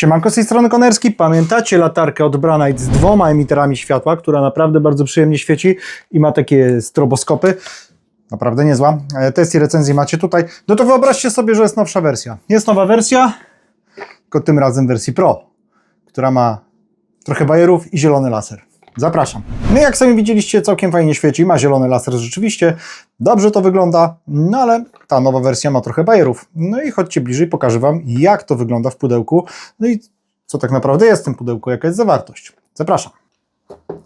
Siemanko z tej strony Konerski. Pamiętacie latarkę od Branite z dwoma emiterami światła, która naprawdę bardzo przyjemnie świeci i ma takie stroboskopy. Naprawdę niezła. E, Test i recenzję macie tutaj. No to wyobraźcie sobie, że jest nowsza wersja. Jest nowa wersja, tylko tym razem wersji Pro, która ma trochę bajerów i zielony laser. Zapraszam. No jak sami widzieliście, całkiem fajnie świeci, ma zielony laser rzeczywiście, dobrze to wygląda, no ale ta nowa wersja ma trochę bajerów. No i chodźcie bliżej, pokażę Wam, jak to wygląda w pudełku, no i co tak naprawdę jest w tym pudełku, jaka jest zawartość. Zapraszam.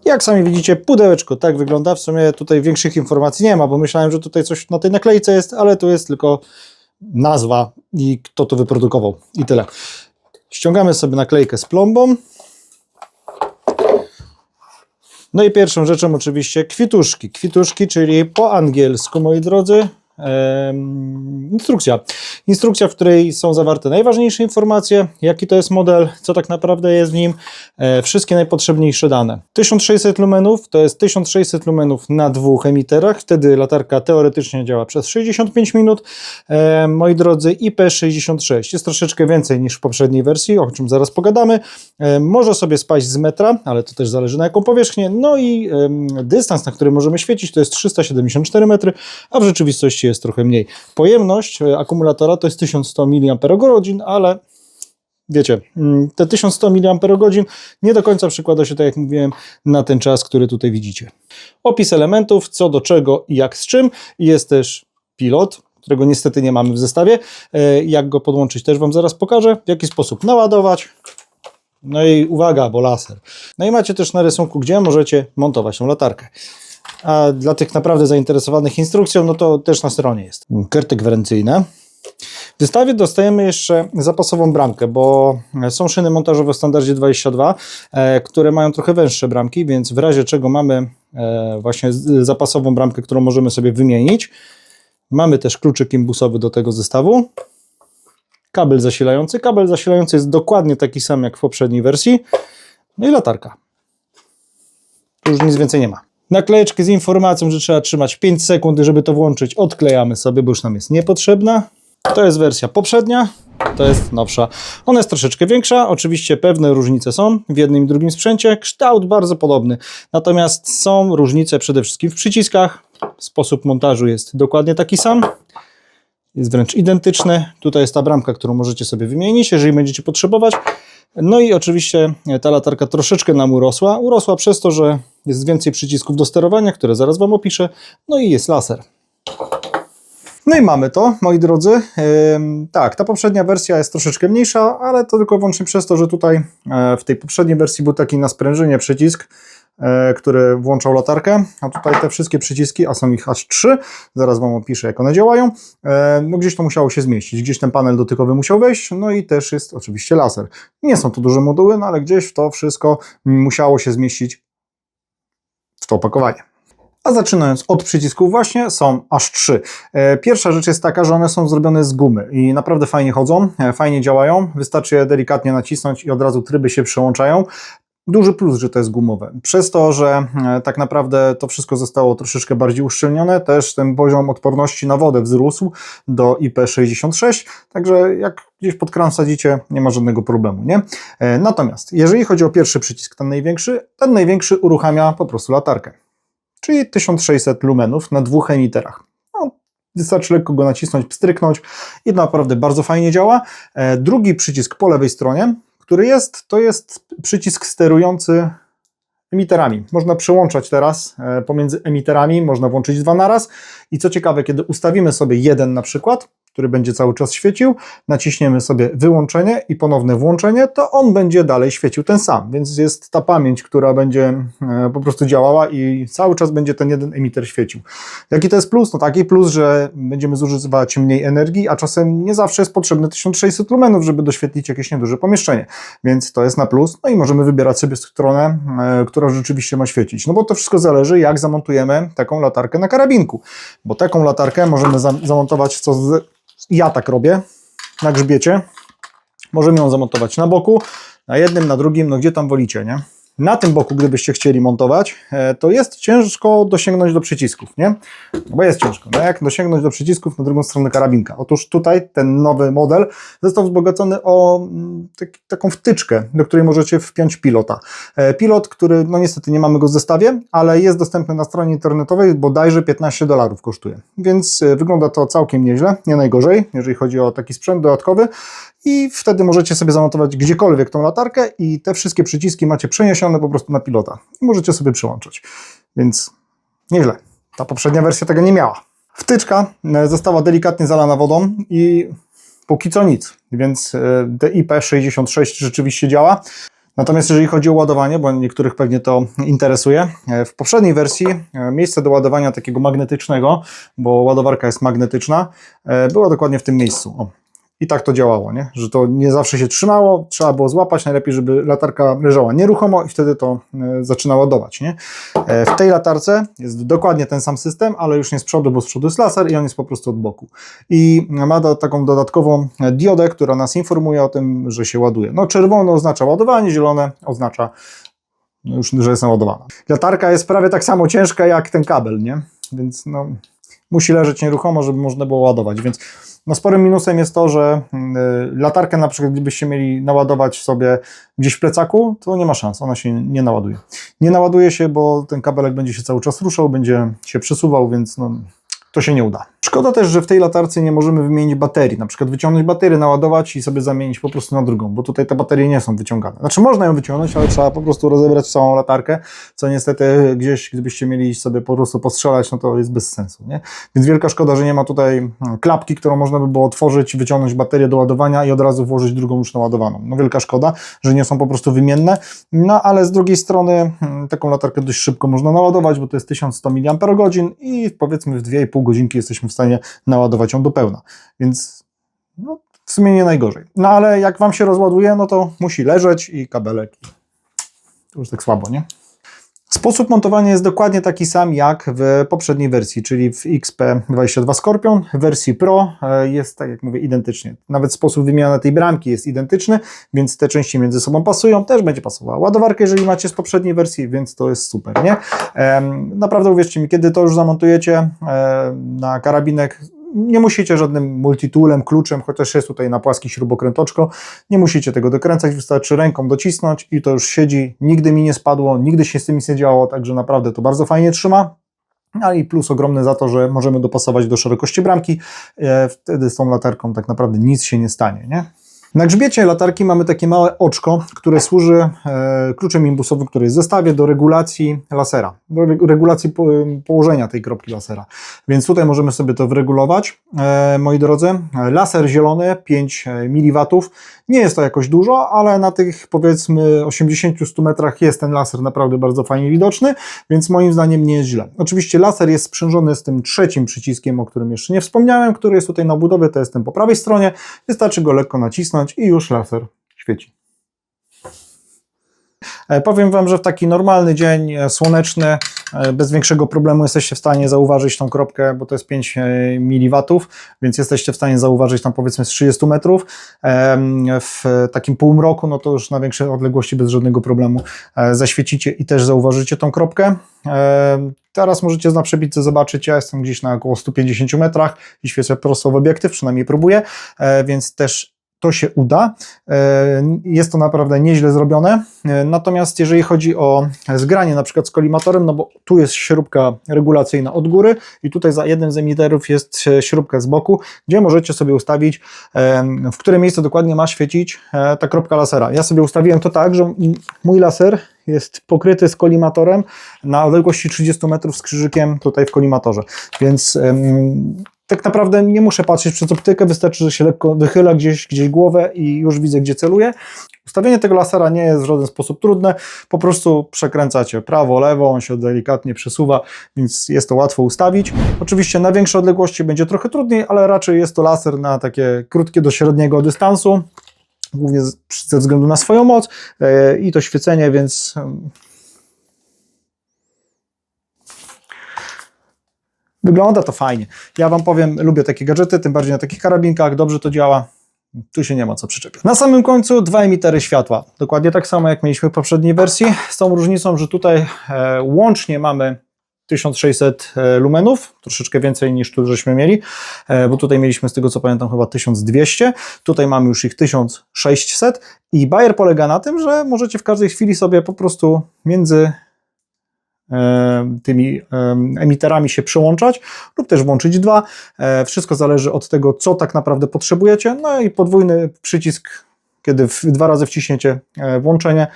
Jak sami widzicie, pudełeczko tak wygląda. W sumie tutaj większych informacji nie ma, bo myślałem, że tutaj coś na tej naklejce jest, ale tu jest tylko nazwa i kto to wyprodukował i tyle. Ściągamy sobie naklejkę z plombą. No i pierwszą rzeczą oczywiście kwituszki. Kwituszki, czyli po angielsku, moi drodzy, instrukcja. Instrukcja, w której są zawarte najważniejsze informacje, jaki to jest model, co tak naprawdę jest w nim, e, wszystkie najpotrzebniejsze dane. 1600 lumenów to jest 1600 lumenów na dwóch emiterach, wtedy latarka teoretycznie działa przez 65 minut. E, moi drodzy, IP66 jest troszeczkę więcej niż w poprzedniej wersji, o czym zaraz pogadamy. E, może sobie spaść z metra, ale to też zależy na jaką powierzchnię. No i dystans, na który możemy świecić, to jest 374 metry, a w rzeczywistości jest trochę mniej. Pojemność e, akumulatora to jest 1100 mAh, ale wiecie, mm, te 1100 mAh nie do końca przykłada się, tak jak mówiłem, na ten czas, który tutaj widzicie. Opis elementów, co do czego i jak z czym. Jest też pilot, którego niestety nie mamy w zestawie. E, Jak go podłączyć też Wam zaraz pokażę. W jaki sposób naładować. No i uwaga, bo laser. No i macie też na rysunku, gdzie możecie montować tą latarkę. A dla tych naprawdę zainteresowanych instrukcją, no to też na stronie jest. Karty gwarancyjne. W zestawie dostajemy jeszcze zapasową bramkę, bo są szyny montażowe w standardzie 22, e, które mają trochę węższe bramki, więc w razie czego mamy e, właśnie zapasową bramkę, którą możemy sobie wymienić. Mamy też kluczyk imbusowy do tego zestawu. Kabel zasilający. Kabel zasilający jest dokładnie taki sam jak w poprzedniej wersji. No i latarka. Tu już nic więcej nie ma. Naklejeczkę z informacją, że trzeba trzymać 5 sekund, żeby to włączyć. Odklejamy sobie, bo już nam jest niepotrzebna. To jest wersja poprzednia, to jest nowsza. Ona jest troszeczkę większa, oczywiście pewne różnice są w jednym i drugim sprzęcie. Kształt bardzo podobny, natomiast są różnice przede wszystkim w przyciskach. Sposób montażu jest dokładnie taki sam. Jest wręcz identyczny. Tutaj jest ta bramka, którą możecie sobie wymienić, jeżeli będziecie potrzebować. No i oczywiście e, ta latarka troszeczkę nam urosła. Urosła przez to, że jest więcej przycisków do sterowania, które zaraz Wam opiszę. No i jest laser. No i mamy to, moi drodzy. Tak, ta poprzednia wersja jest troszeczkę mniejsza, ale to tylko wyłącznie przez to, że tutaj e, w tej poprzedniej wersji był taki na sprężynie przycisk, który włączał latarkę, a tutaj te wszystkie przyciski, a są ich aż trzy, zaraz Wam opiszę jak one działają, e, no gdzieś to musiało się zmieścić, gdzieś ten panel dotykowy musiał wejść, no i też jest oczywiście laser. Nie są to duże moduły, no ale gdzieś to wszystko musiało się zmieścić w to opakowanie. A zaczynając od przycisków właśnie, są aż trzy. E, Pierwsza rzecz jest taka, że one są zrobione z gumy i naprawdę fajnie chodzą, e, fajnie działają. Wystarczy je delikatnie nacisnąć i od razu tryby się przełączają. Duży plus, że to jest gumowe. Przez to, że e, tak naprawdę to wszystko zostało troszeczkę bardziej uszczelnione, też ten poziom odporności na wodę wzrósł do IP66, także jak gdzieś pod kran wsadzicie, nie ma żadnego problemu, nie? E, Natomiast, jeżeli chodzi o pierwszy przycisk, ten największy, ten największy uruchamia po prostu latarkę czyli 1600 lumenów na dwóch emiterach. No, wystarczy lekko go nacisnąć, pstryknąć i naprawdę bardzo fajnie działa. E, drugi przycisk po lewej stronie, który jest, to jest przycisk sterujący emiterami. Można przełączać teraz e, pomiędzy emiterami, można włączyć dwa naraz i co ciekawe, kiedy ustawimy sobie jeden na przykład, który będzie cały czas świecił, naciśniemy sobie wyłączenie i ponowne włączenie, to on będzie dalej świecił ten sam, więc jest ta pamięć, która będzie e, po prostu działała i cały czas będzie ten jeden emiter świecił. Jaki to jest plus? No taki plus, że będziemy zużywać mniej energii, a czasem nie zawsze jest potrzebne 1600 lumenów, żeby doświetlić jakieś nieduże pomieszczenie, więc to jest na plus, no i możemy wybierać sobie stronę, e, która rzeczywiście ma świecić, no bo to wszystko zależy jak zamontujemy taką latarkę na karabinku, bo taką latarkę możemy za zamontować, co z ja tak robię na grzbiecie. Możemy ją zamontować na boku, na jednym, na drugim, no gdzie tam wolicie, nie? Na tym boku, gdybyście chcieli montować, e, to jest ciężko dosięgnąć do przycisków, nie? Bo jest ciężko. No jak dosięgnąć do przycisków na drugą stronę karabinka? Otóż tutaj ten nowy model został wzbogacony o mm, taki, taką wtyczkę, do której możecie wpiąć pilota. E, Pilot, który, no niestety nie mamy go w zestawie, ale jest dostępny na stronie internetowej, bodajże 15 dolarów kosztuje. Więc e, wygląda to całkiem nieźle, nie najgorzej, jeżeli chodzi o taki sprzęt dodatkowy. I wtedy możecie sobie zamontować gdziekolwiek tą latarkę i te wszystkie przyciski macie przeniesione po prostu na pilota. I możecie sobie przyłączyć. Więc nieźle. Ta poprzednia wersja tego nie miała. Wtyczka e, została delikatnie zalana wodą i póki co nic. Więc e, DIP66 rzeczywiście działa. Natomiast jeżeli chodzi o ładowanie, bo niektórych pewnie to interesuje, e, w poprzedniej wersji miejsce do ładowania takiego magnetycznego, bo ładowarka jest magnetyczna, było dokładnie w tym miejscu. O. I tak to działało, nie? że to nie zawsze się trzymało, trzeba było złapać, najlepiej, żeby latarka leżała nieruchomo i wtedy to e, zaczyna ładować. Nie? E, w tej latarce jest dokładnie ten sam system, ale już nie z przodu, bo z przodu jest laser i on jest po prostu od boku. I ma do, taką dodatkową diodę, która nas informuje o tym, że się ładuje. No czerwone oznacza ładowanie, zielone oznacza no już, że jest naładowana. Latarka jest prawie tak samo ciężka jak ten kabel, nie? Więc no, musi leżeć nieruchomo, żeby można było ładować, więc no sporym minusem jest to, że y, latarkę na przykład gdybyście mieli naładować sobie gdzieś w plecaku, to nie ma szans, ona się nie naładuje. Nie naładuje się, bo ten kabelek będzie się cały czas ruszał, będzie się przesuwał, więc no, to się nie uda. Szkoda też, że w tej latarce nie możemy wymienić baterii, na przykład wyciągnąć baterię, naładować i sobie zamienić po prostu na drugą, bo tutaj te baterie nie są wyciągane. Znaczy można ją wyciągnąć, ale trzeba po prostu rozebrać całą latarkę, co niestety gdzieś, gdybyście mieli sobie po prostu postrzelać, no to jest bez sensu, nie? Więc wielka szkoda, że nie ma tutaj no, klapki, którą można by było otworzyć, wyciągnąć baterię do ładowania i od razu włożyć drugą już naładowaną. No wielka szkoda, że nie są po prostu wymienne, no ale z drugiej strony hmm, taką latarkę dość szybko można naładować, bo to jest 1100 mAh i powiedzmy w 2,5 godzinki jesteśmy w stanie naładować ją do pełna. Więc no, w sumie nie najgorzej. No ale jak Wam się rozładuje, no to musi leżeć i kabelek. To już tak słabo, nie? Sposób montowania jest dokładnie taki sam jak w poprzedniej wersji, czyli w XP22 Scorpion. W wersji Pro e, jest, tak jak mówię, identycznie. Nawet sposób wymiany tej bramki jest identyczny, więc te części między sobą pasują. Też będzie pasowała ładowarka, jeżeli macie z poprzedniej wersji, więc to jest super, nie? Naprawdę uwierzcie mi, kiedy to już zamontujecie na karabinek, nie musicie żadnym multitoolem, kluczem, chociaż jest tutaj na płaski śrubokrętoczko, nie musicie tego dokręcać, wystarczy ręką docisnąć i to już siedzi, nigdy mi nie spadło, nigdy się z tym nic nie działo, także naprawdę to bardzo fajnie trzyma. A i plus ogromny za to, że możemy dopasować do szerokości bramki, e, wtedy z tą latarką tak naprawdę nic się nie stanie, nie? Na grzbiecie latarki mamy takie małe oczko, które służy e, kluczem imbusowym, który jest w zestawie do regulacji lasera, do regulacji po, położenia tej kropki lasera. Więc tutaj możemy sobie to wyregulować, e, moi drodzy. Laser zielony 5 mW. Nie jest to jakoś dużo, ale na tych powiedzmy 80-100 metrach jest ten laser naprawdę bardzo fajnie widoczny, więc moim zdaniem nie jest źle. Oczywiście laser jest sprzężony z tym trzecim przyciskiem, o którym jeszcze nie wspomniałem, który jest tutaj na budowie, to jest ten po prawej stronie. Wystarczy go lekko nacisnąć i już laser świeci. E, powiem Wam, że w taki normalny dzień e, słoneczny, e, bez większego problemu jesteście w stanie zauważyć tą kropkę, bo to jest 5 mW, więc jesteście w stanie zauważyć tam powiedzmy z 30 metrów. W takim półmroku, no to już na większej odległości bez żadnego problemu zaświecicie i też zauważycie tą kropkę. Teraz możecie na przebicie zobaczyć, ja jestem gdzieś na około 150 metrach i świecę prosto w obiektyw, przynajmniej próbuję, więc też to się uda. E, jest to naprawdę nieźle zrobione. E, natomiast jeżeli chodzi o zgranie na przykład z kolimatorem, no bo tu jest śrubka regulacyjna od góry i tutaj za jednym z emiterów jest śrubka z boku, gdzie możecie sobie ustawić, e, w które miejsce dokładnie ma świecić ta kropka lasera. Ja sobie ustawiłem to tak, że mój laser jest pokryty z kolimatorem na odległości 30 metrów z krzyżykiem tutaj w kolimatorze. Więc tak naprawdę nie muszę patrzeć przez optykę, wystarczy, że się lekko wychyla gdzieś, gdzieś głowę i już widzę, gdzie celuję. Ustawienie tego lasera nie jest w żaden sposób trudne, po prostu przekręcacie prawo, lewo, on się delikatnie przesuwa, więc jest to łatwo ustawić. Oczywiście na większe odległości będzie trochę trudniej, ale raczej jest to laser na takie krótkie do średniego dystansu, głównie ze względu na swoją moc e, i to świecenie, więc Wygląda to fajnie. Ja Wam powiem, lubię takie gadżety, tym bardziej na takich karabinkach, dobrze to działa, Tu się nie ma co przyczepiać. Na samym końcu dwa emitery światła. Dokładnie tak samo jak mieliśmy w poprzedniej wersji, z tą różnicą, że tutaj e, łącznie mamy 1600 e, lumenów, troszeczkę więcej niż tu żeśmy mieli, e, bo tutaj mieliśmy z tego co pamiętam chyba 1200, tutaj mamy już ich 1600 i Bayer polega na tym, że możecie w każdej chwili sobie po prostu między tymi em, emiterami się przełączać lub też włączyć dwa. E, Wszystko zależy od tego, co tak naprawdę potrzebujecie. No i podwójny przycisk, kiedy dwa razy wciśniecie e, włączenie,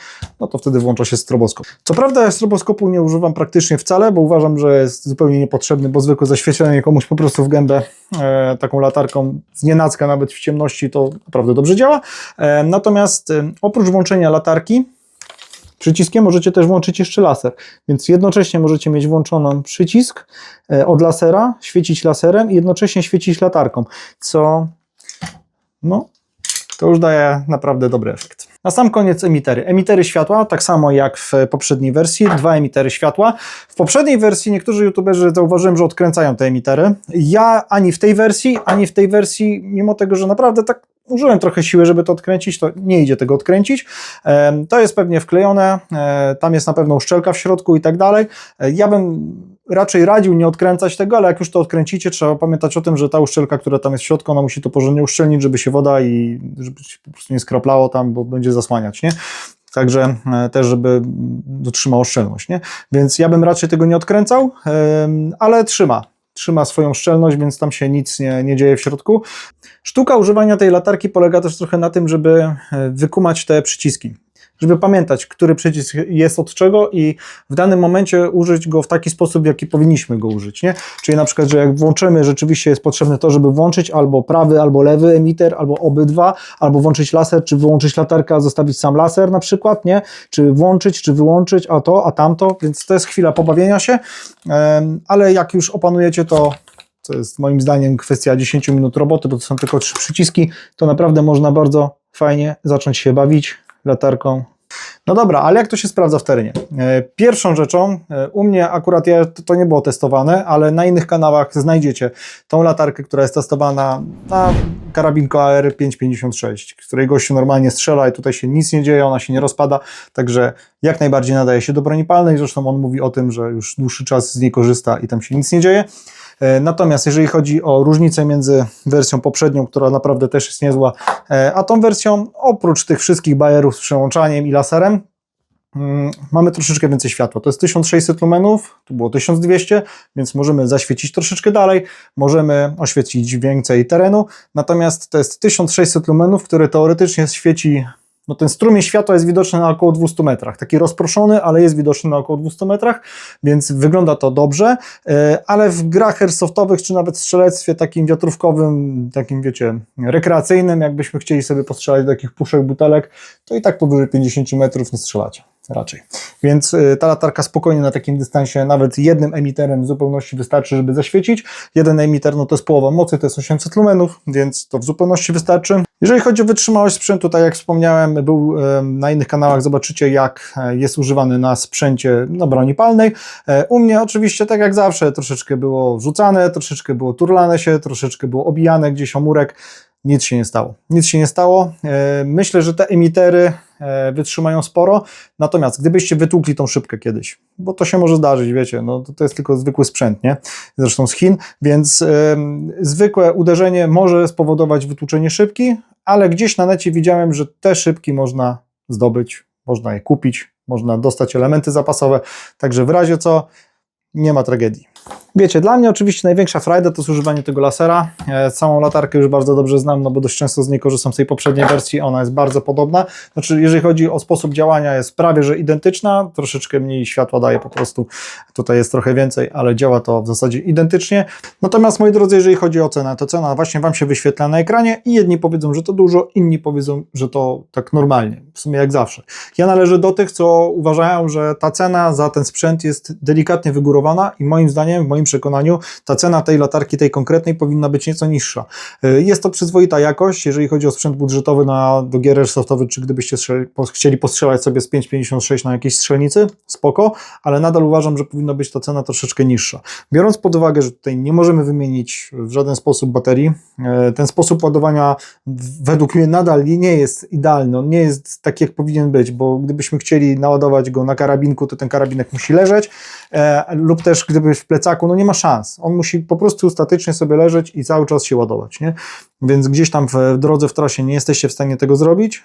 no to wtedy włącza się stroboskop. Co prawda stroboskopu nie używam praktycznie wcale, bo uważam, że jest zupełnie niepotrzebny, bo zwykłe zaświecenie komuś po prostu w gębę e, taką latarką z nienacka, nawet w ciemności, to naprawdę dobrze działa. E, natomiast e, oprócz włączenia latarki, Przyciskiem możecie też włączyć jeszcze laser, więc jednocześnie możecie mieć włączoną przycisk e, od lasera, świecić laserem i jednocześnie świecić latarką, co no, to już daje naprawdę dobry efekt. Na sam koniec emitery. Emitery światła, tak samo jak w poprzedniej wersji, dwa emitery światła. W poprzedniej wersji niektórzy youtuberzy zauważyłem, że odkręcają te emitery. Ja ani w tej wersji, ani w tej wersji, mimo tego, że naprawdę tak użyłem trochę siły, żeby to odkręcić, to nie idzie tego odkręcić. To jest pewnie wklejone, e, tam jest na pewno uszczelka w środku i tak dalej. E, Ja bym raczej radził nie odkręcać tego, ale jak już to odkręcicie, trzeba pamiętać o tym, że ta uszczelka, która tam jest w środku, ona musi to porządnie uszczelnić, żeby się woda i żeby się po prostu nie skraplało tam, bo będzie zasłaniać, nie? Także e, też, żeby dotrzymało szczelność, nie? Więc ja bym raczej tego nie odkręcał, ale trzyma. Trzyma swoją szczelność, więc tam się nic nie, nie dzieje w środku. Sztuka używania tej latarki polega też trochę na tym, żeby e, wykumać te przyciski. Żeby pamiętać, który przycisk jest od czego i w danym momencie użyć go w taki sposób, jaki powinniśmy go użyć. Nie? Czyli na przykład, że jak włączymy, rzeczywiście jest potrzebne to, żeby włączyć albo prawy, albo lewy emiter, albo obydwa, albo włączyć laser, czy wyłączyć latarkę, a zostawić sam laser na przykład, nie? Czy włączyć, czy wyłączyć, a to, a tamto, więc to jest chwila pobawienia się, ale jak już opanujecie to, co jest moim zdaniem kwestia 10 minut roboty, bo to są tylko trzy przyciski, to naprawdę można bardzo fajnie zacząć się bawić latarką. No dobra, ale jak to się sprawdza w terenie? E, Pierwszą rzeczą, e, u mnie akurat ja, to, nie było testowane, ale na innych kanałach znajdziecie tą latarkę, która jest testowana na karabinko AR556, której gościu normalnie strzela i tutaj się nic nie dzieje, ona się nie rozpada, także jak najbardziej nadaje się do broni palnej, zresztą on mówi o tym, że już dłuższy czas z niej korzysta i tam się nic nie dzieje. E, Natomiast jeżeli chodzi o różnicę między wersją poprzednią, która naprawdę też jest niezła, e, a tą wersją, oprócz tych wszystkich bajerów z przełączaniem i laserem, mm, mamy troszeczkę więcej światła. To jest 1600 lumenów, tu było 1200, więc możemy zaświecić troszeczkę dalej, możemy oświecić więcej terenu, natomiast to jest 1600 lumenów, które teoretycznie świeci no ten strumień światła jest widoczny na około 200 metrach. Taki rozproszony, ale jest widoczny na około 200 metrach, więc wygląda to dobrze, e, ale w grach airsoftowych, czy nawet strzelectwie takim wiatrówkowym, takim wiecie, rekreacyjnym, jakbyśmy chcieli sobie postrzelać do takich puszek, butelek, to i tak powyżej 50 metrów nie strzelacie. Raczej. Więc y, ta latarka spokojnie na takim dystansie, nawet jednym emiterem w zupełności wystarczy, żeby zaświecić. Jeden emiter, no to jest połowa mocy, to jest 800 lumenów, więc to w zupełności wystarczy. Jeżeli chodzi o wytrzymałość sprzętu, tak jak wspomniałem, był na innych kanałach, zobaczycie jak e, jest używany na sprzęcie na broni palnej. E, U mnie oczywiście, tak jak zawsze, troszeczkę było rzucane, troszeczkę było turlane się, troszeczkę było obijane gdzieś o murek. Nic się nie stało. Nic się nie stało. E, Myślę, że te emitery wytrzymają sporo. Natomiast gdybyście wytłukli tą szybkę kiedyś, bo to się może zdarzyć, wiecie, no to, to jest tylko zwykły sprzęt, nie? Zresztą z Chin, więc zwykłe uderzenie może spowodować wytłuczenie szybki, ale gdzieś na necie widziałem, że te szybki można zdobyć, można je kupić, można dostać elementy zapasowe, także w razie co nie ma tragedii. Wiecie, dla mnie oczywiście największa frajda to jest używanie tego lasera. E, Całą latarkę już bardzo dobrze znam, no bo dość często z niej korzystam z tej poprzedniej wersji, ona jest bardzo podobna. Znaczy, jeżeli chodzi o sposób działania, jest prawie że identyczna, troszeczkę mniej światła daje po prostu, tutaj jest trochę więcej, ale działa to w zasadzie identycznie. Natomiast moi drodzy, jeżeli chodzi o cenę, to cena właśnie Wam się wyświetla na ekranie i jedni powiedzą, że to dużo, inni powiedzą, że to tak normalnie, w sumie jak zawsze. Ja należę do tych, co uważają, że ta cena za ten sprzęt jest delikatnie wygórowana i moim zdaniem, w moim przekonaniu ta cena tej latarki, tej konkretnej, powinna być nieco niższa. Y, Jest to przyzwoita jakość, jeżeli chodzi o sprzęt budżetowy na, do gier airsoftowych, czy gdybyście chcieli postrzelać sobie z 5,56 na jakiejś strzelnicy, spoko, ale nadal uważam, że powinna być ta cena troszeczkę niższa. Biorąc pod uwagę, że tutaj nie możemy wymienić w żaden sposób baterii, e, ten sposób ładowania według mnie nadal nie jest idealny, on nie jest taki, jak powinien być, bo gdybyśmy chcieli naładować go na karabinku, to ten karabinek musi leżeć, e, lub też gdyby w plecaku, no nie ma szans. On musi po prostu statycznie sobie leżeć i cały czas się ładować, nie? Więc gdzieś tam w drodze, w trasie nie jesteście w stanie tego zrobić,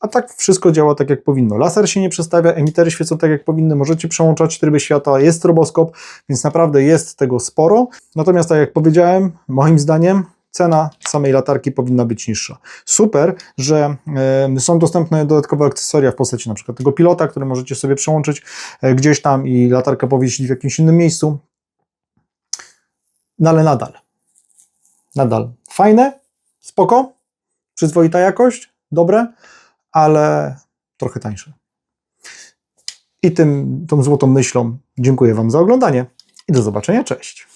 a tak wszystko działa tak, jak powinno. Laser się nie przestawia, emitery świecą tak, jak powinny, możecie przełączać tryby światła, jest stroboskop, więc naprawdę jest tego sporo. Natomiast tak jak powiedziałem, moim zdaniem cena samej latarki powinna być niższa. Super, że e, są dostępne dodatkowe akcesoria w postaci przykład tego pilota, który możecie sobie przełączyć e, gdzieś tam i latarka powiesić w jakimś innym miejscu. No ale nadal, nadal fajne, spoko, przyzwoita jakość, dobre, ale trochę tańsze. I tym, tą złotą myślą dziękuję Wam za oglądanie i do zobaczenia, cześć.